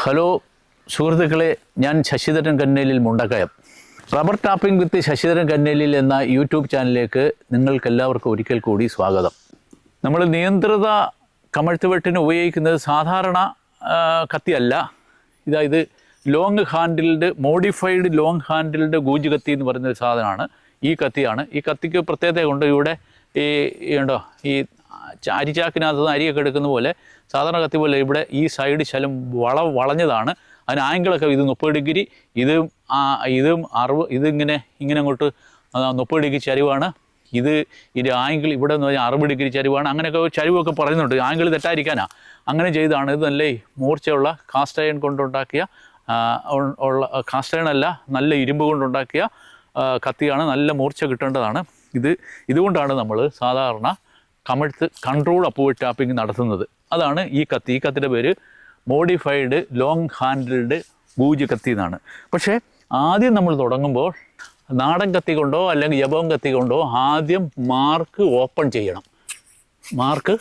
Hello സുഹൃത്തുക്കളെ ഞാൻ Sasidharan Kannelil Mundakayam. Rubber tapping with Sasidharan Kannelil എന്ന യൂട്യൂബ് ചാനലിലേക്ക് നിങ്ങൾക്കെല്ലാവർക്കും ഒരിക്കൽ കൂടി സ്വാഗതം. നമ്മൾ നിയന്ത്രിത കമഴ്ത്തുവെട്ടിന് ഉപയോഗിക്കുന്നത് സാധാരണ കത്തിയല്ല. ഇതായത് long handled modified long handled gouge കത്തി എന്ന് പറയുന്ന ഒരു സാധനമാണ്. ഈ കത്തിയാണ്. ഈ കത്തിക്ക് പ്രത്യേകത കൊണ്ട് ഇവിടെ ഈ ഉണ്ടോ? ഈ അരിച്ചാക്കിനകത്ത് അരിയൊക്കെ എടുക്കുന്ന പോലെ സാധാരണ കത്തി പോലെ ഇവിടെ ഈ സൈഡ് ശലം വള വളഞ്ഞതാണ്. അതിന് ആംഗിളൊക്കെ ഇത് മുപ്പത് ഡിഗ്രി ഇതും ഇതും അറുപത് ഇതിങ്ങനെ ഇങ്ങനെ അങ്ങോട്ട് മുപ്പത് ഡിഗ്രി ചരിവാണ്. ഇത് ഇതിന്റെ ആംഗിൾ ഇവിടെ എന്ന് പറഞ്ഞാൽ അറുപത് ഡിഗ്രി ചരിവാണ്. അങ്ങനെയൊക്കെ ചരിവൊക്കെ പറയുന്നുണ്ട്. ആംഗിൾ തെറ്റായിരിക്കാനാ. അങ്ങനെ ചെയ്താണ്. ഇത് നല്ല മൂർച്ചയുള്ള കാസ്റ്റ് അയൺ കൊണ്ടുണ്ടാക്കിയ ഉള്ള കാസ്റ്റ് അയൺ അല്ല നല്ല ഇരുമ്പ് കൊണ്ടുണ്ടാക്കിയ കത്തിയാണ് നല്ല മൂർച്ച കിട്ടേണ്ടതാണ്. ഇത് ഇതുകൊണ്ടാണ് നമ്മൾ സാധാരണ കമഴ്ത്ത് കൺട്രോൾ അപ്പുവ ടാപ്പിംഗ് നടത്തുന്നത്. അതാണ് ഈ കത്തി. ഈ കത്തിന്റെ പേര് മോഡിഫൈഡ് ലോങ് ഹാൻഡിൽഡ് ഗൂജ് കത്തി എന്നാണ്. പക്ഷേ ആദ്യം നമ്മൾ തുടങ്ങുമ്പോൾ നാടൻ കത്തി കൊണ്ടോ അല്ലെങ്കിൽ ജപം കത്തി കൊണ്ടോ ആദ്യം മാർക്ക് ഓപ്പൺ ചെയ്യണം. മാർക്ക്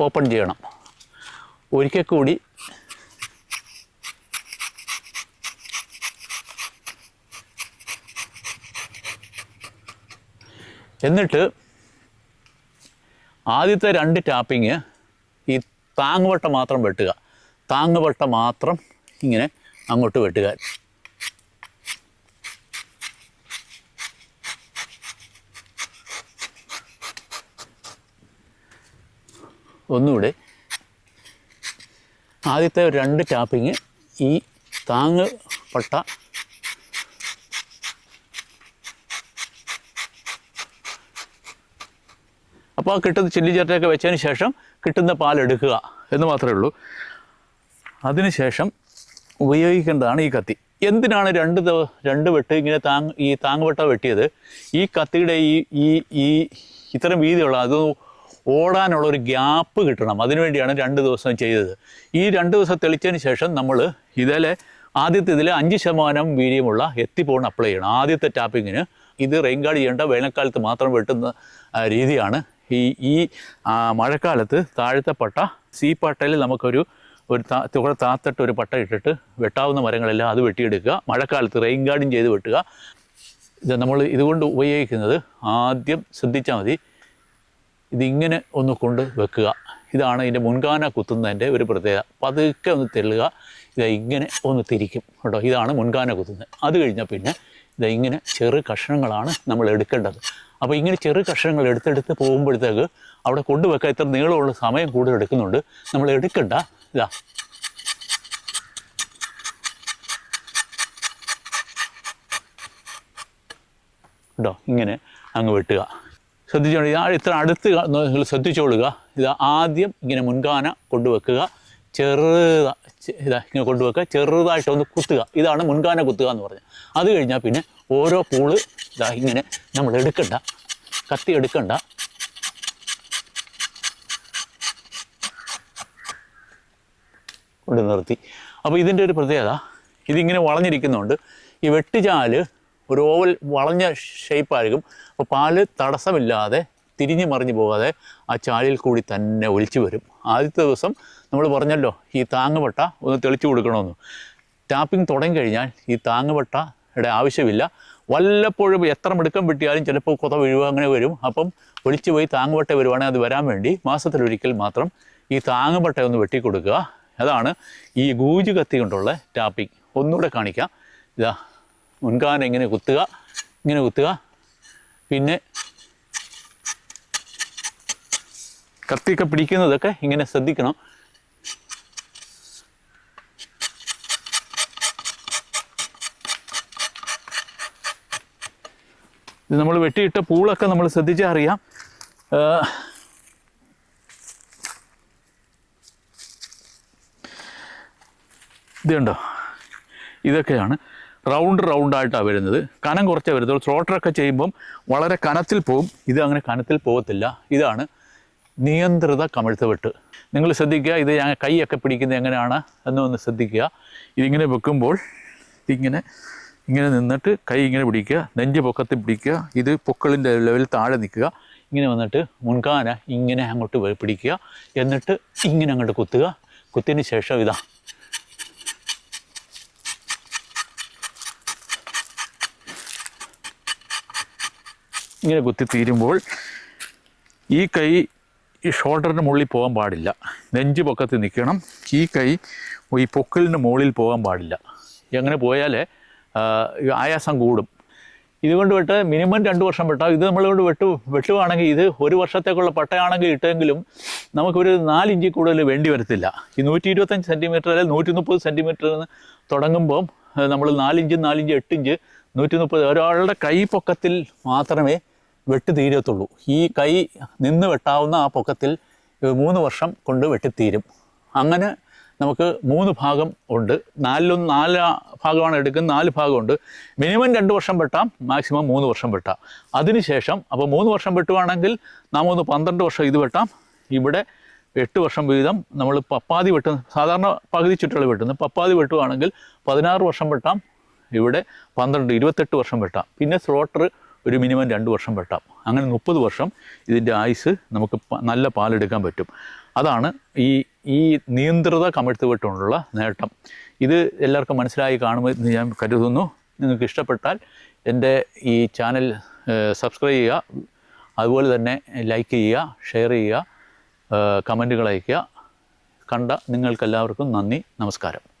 ഓപ്പൺ ചെയ്യണം. ഒരിക്കൽ കൂടി എന്നിട്ട് ആദ്യത്തെ രണ്ട് ടാപ്പിങ് ഈ താങ്ങുവട്ട മാത്രം വെട്ടുക. താങ്ങുവട്ട മാത്രം ഇങ്ങനെ അങ്ങോട്ട് വെട്ടുക. ഒന്നുകൂടെ ആദ്യത്തെ രണ്ട് ടാപ്പിങ് ഈ താങ്ങ് പട്ട അപ്പോൾ കിട്ടുന്ന ചില്ലി ചിരട്ടയൊക്കെ വെച്ചതിന് ശേഷം കിട്ടുന്ന പാൽ എടുക്കുക എന്ന് മാത്രമേ ഉള്ളൂ. അതിനുശേഷം ഉപയോഗിക്കേണ്ടതാണ് ഈ കത്തി. എന്തിനാണ് രണ്ട് രണ്ട് വെട്ട് ഇങ്ങനെ താങ് ഈ താങ്ങുവെട്ട വെട്ടിയത്? ഈ കത്തിയുടെ ഈ ഈ ഈ ഇത്തരം വീതിയുള്ള അത് ഓടാനുള്ള ഒരു ഗ്യാപ്പ് കിട്ടണം. അതിനുവേണ്ടിയാണ് രണ്ട് ദിവസം ചെയ്തത്. ഈ രണ്ട് ദിവസം തെളിച്ചതിന് ശേഷം നമ്മൾ ഇതിലെ ആദ്യത്തെ ഇതിൽ അഞ്ച് ശതമാനം വീര്യമുള്ള എത്തിപ്പോൺ അപ്ലൈ ചെയ്യണം. ആദ്യത്തെ ടാപ്പിങ്ങിന് ഇത് റെയിൻ ഗാർഡ് ചെയ്യേണ്ട വേനൽക്കാലത്ത് മാത്രം വെട്ടുന്ന രീതിയാണ് ഈ ഈ മഴക്കാലത്ത് താഴത്തെ പട്ട സീ പട്ടയിൽ നമുക്കൊരു ഒരു താ താത്തട്ട് ഒരു പട്ട ഇട്ടിട്ട് വെട്ടാവുന്ന മരങ്ങളെല്ലാം അത് വെട്ടിയെടുക്കുക. മഴക്കാലത്ത് റെയിൻ ഗാർഡൻ ചെയ്ത് വെട്ടുക. ഇത് നമ്മൾ ഇതുകൊണ്ട് ഉപയോഗിക്കുന്നത് ആദ്യം ശ്രദ്ധിച്ചാൽ മതി. ഇതിങ്ങനെ ഒന്ന് കൊണ്ട് വെക്കുക. ഇതാണ് ഇതിന്റെ മുൻകാന കുത്തുന്നതിന്റെ ഒരു പ്രത്യേകത. പതുക്കെ ഒന്ന് തെള്ളുക. ഇത് ഇങ്ങനെ ഒന്ന് തിരിക്കും കേട്ടോ. ഇതാണ് മുൻകാന കുത്തുന്നത്. അത് കഴിഞ്ഞാൽ പിന്നെ ഇത് ഇങ്ങനെ ചെറു കഷ്ണങ്ങളാണ് നമ്മൾ എടുക്കേണ്ടത്. അപ്പോൾ ഇങ്ങനെ ചെറു കഷ്ണങ്ങൾ എടുത്തെടുത്ത് പോകുമ്പോഴത്തേക്ക് അവിടെ കൊണ്ടുവെക്കാൻ ഇത്ര നീളമുള്ള സമയം കൂടുതൽ എടുക്കുന്നുണ്ട്. നമ്മൾ എടുക്കണ്ട. ഇതാ. കേട്ടോ ഇങ്ങനെ അങ്ങ് വെട്ടുക. ശ്രദ്ധിച്ചോളൂ. ഇതാ ഇത്ര അടുത്ത് ശ്രദ്ധിച്ചോളുക. ഇത് ആദ്യം ഇങ്ങനെ മുൻകാന കൊണ്ടുവെക്കുക. ചെറുത ഇതാ ഇങ്ങനെ കൊണ്ടുവെക്കുക. ചെറുതായിട്ട് ഒന്ന് കുത്തുക. ഇതാണ് മുൻകാന കുത്തുക എന്ന് പറഞ്ഞത്. അത് കഴിഞ്ഞാൽ പിന്നെ ഓരോ പൂൾ ഇതാ ഇങ്ങനെ നമ്മൾ എടുക്കണ്ട. കത്തി എടുക്കണ്ട. കൊണ്ട് നിർത്തി. അപ്പോൾ ഇതിന്റെ ഒരു പ്രത്യേകത ഇതിങ്ങനെ വളഞ്ഞിരിക്കുന്നുണ്ട്. ഈ വെട്ടുചാൽ ഒരു ഓവൽ വളഞ്ഞ ഷേപ്പായിരിക്കും. അപ്പോൾ പാൽ തടസ്സമില്ലാതെ തിരിഞ്ഞു മറിഞ്ഞു പോകാതെ ആ ചാലിൽ കൂടി തന്നെ ഒലിച്ചു വരും. ആദ്യത്തെ ദിവസം നമ്മൾ പറഞ്ഞല്ലോ ഈ താങ്ങുപട്ട ഒന്ന് തെളിച്ചു കൊടുക്കണമെന്ന്. ടാപ്പിംഗ് തുടങ്ങി കഴിഞ്ഞാൽ ഈ താങ്ങുവട്ടയുടെ ആവശ്യമില്ല. വല്ലപ്പോഴും എത്ര മിടുക്കം വെട്ടിയാലും ചിലപ്പോൾ കുത വീഴുക അങ്ങനെ വരും. അപ്പം ഒലിച്ചു പോയി താങ്ങുപട്ട വരുവാണെങ്കിൽ അത് വരാൻ വേണ്ടി മാസത്തിലൊരിക്കൽ മാത്രം ഈ താങ്ങുപട്ട ഒന്ന് വെട്ടിക്കൊടുക്കുക. അതാണ് ഈ ഗൂജ് കത്തി കൊണ്ടുള്ള ടാപ്പിംഗ്. ഒന്നുകൂടെ കാണിക്കാം. ഇതാ മുൻകാലം ഇങ്ങനെ കുത്തുക ഇങ്ങനെ കുത്തുക. പിന്നെ കത്തിയൊക്കെ പിടിക്കുന്നതൊക്കെ ഇങ്ങനെ ശ്രദ്ധിക്കണം. ഇത് നമ്മൾ വെട്ടിയിട്ട പൂളൊക്കെ നമ്മൾ ശ്രദ്ധിച്ചാൽ അറിയാം. ഇതുണ്ടോ ഇതൊക്കെയാണ്. റൗണ്ട് റൗണ്ടായിട്ടാണ് വരുന്നത്. കനം കുറച്ചേ വരുത്തുള്ളൂ സ്ലോട്ടറൊക്കെ ചെയ്യുമ്പം വളരെ കനത്തിൽ പോകും ഇത് അങ്ങനെ കനത്തിൽ പോകത്തില്ല ഇതാണ് നിയന്ത്രിത കമിഴ്ത്ത് വെട്ട്. നിങ്ങൾ ശ്രദ്ധിക്കുക ഇത് ഞാൻ കൈയൊക്കെ പിടിക്കുന്നത് എങ്ങനെയാണ് എന്നൊന്ന് ശ്രദ്ധിക്കുക. ഇതിങ്ങനെ വെക്കുമ്പോൾ ഇങ്ങനെ ഇങ്ങനെ നിന്നിട്ട് കൈ ഇങ്ങനെ പിടിക്കുക നെഞ്ച് പൊക്കത്തിൽ പിടിക്കുക ഇത് പൊക്കളിന്റെ ലെവൽ താഴെ നിൽക്കുക. ഇങ്ങനെ വന്നിട്ട് മുൻകാന ഇങ്ങനെ അങ്ങോട്ട് പിടിക്കുക. എന്നിട്ട് ഇങ്ങനെ അങ്ങോട്ട് കുത്തുക. കുത്തിന് ശേഷം ഇതാ. ഇങ്ങനെ കുത്തി തീരുമ്പോൾ ഈ കൈ ഈ ഷോൾഡറിന് മുകളിൽ പോകാൻ പാടില്ല. നെഞ്ച് പൊക്കത്ത് നിൽക്കണം. ഈ കൈ ഈ പൊക്കലിന് മുകളിൽ പോകാൻ പാടില്ല. അങ്ങനെ പോയാൽ ആയാസം കൂടും. ഇതുകൊണ്ട് വിട്ട് മിനിമം രണ്ട് വർഷം വെട്ടാം ഇത് നമ്മളുകൊണ്ട് വെട്ടു വെട്ടുവാണെങ്കിൽ ഇത് ഒരു വർഷത്തേക്കുള്ള പട്ടയാണെങ്കിൽ ഇട്ടെങ്കിലും നമുക്കൊരു നാലിഞ്ചിൽ കൂടുതൽ വേണ്ടി വരത്തില്ല. ഈ നൂറ്റി ഇരുപത്തഞ്ച് സെന്റിമീറ്റർ അല്ലെങ്കിൽ നൂറ്റി മുപ്പത് സെന്റിമീറ്ററിൽ തുടങ്ങുമ്പം നമ്മൾ നാലിഞ്ച് നാലിഞ്ച് എട്ടിഞ്ച് നൂറ്റി മുപ്പത് ഒരാളുടെ കൈ പൊക്കത്തിൽ മാത്രമേ വെട്ട് തീരത്തുള്ളൂ. ഈ കൈ നിന്ന് വെട്ടാവുന്ന ആ പൊക്കത്തിൽ മൂന്ന് വർഷം കൊണ്ട് വെട്ടിത്തീരും അങ്ങനെ നമുക്ക് മൂന്ന് ഭാഗം ഉണ്ട്. നാലിലൊന്ന് നാല് ഭാഗമാണ് എടുക്കുന്നത്. നാല് ഭാഗമുണ്ട് മിനിമം രണ്ട് വർഷം വെട്ടാം മാക്സിമം മൂന്ന് വർഷം വെട്ടാം. അതിനുശേഷം അപ്പോൾ മൂന്ന് വർഷം വെട്ടുവാണെങ്കിൽ നാം ഒന്ന് പന്ത്രണ്ട് വർഷം ഇത് വെട്ടാം. ഇവിടെ എട്ട് വർഷം വീതം നമ്മൾ പപ്പാതി വെട്ടുന്ന സാധാരണ പകുതി ചുറ്റുകൾ വെട്ടുന്നത്. പപ്പാതി വെട്ടുവാണെങ്കിൽ പതിനാറ് വർഷം വെട്ടാം. ഇവിടെ പന്ത്രണ്ട് ഇരുപത്തെട്ട് വർഷം വെട്ടാം. പിന്നെ സ്ലോട്ടർ ഒരു മിനിമം രണ്ട് വർഷം വെട്ടാം. അങ്ങനെ മുപ്പത് വർഷം ഇതിന്റെ ആയുസ് നമുക്ക് നല്ല പാലെടുക്കാൻ പറ്റും. അതാണ് ഈ ഈ നിയന്ത്രിത കമിഴ്ത്ത് വെട്ടുകൊണ്ടുള്ള നേട്ടം. ഇത് എല്ലാവർക്കും മനസ്സിലായി കാണുമെന്ന് ഞാൻ കരുതുന്നു. നിങ്ങൾക്ക് ഇഷ്ടപ്പെട്ടാൽ എന്റെ ഈ ചാനൽ സബ്സ്ക്രൈബ് ചെയ്യുക. അതുപോലെ തന്നെ ലൈക്ക് ചെയ്യുക ഷെയർ ചെയ്യുക കമന്റുകൾ അയയ്ക്കുക. കണ്ട നിങ്ങൾക്കെല്ലാവർക്കും നന്ദി നമസ്കാരം.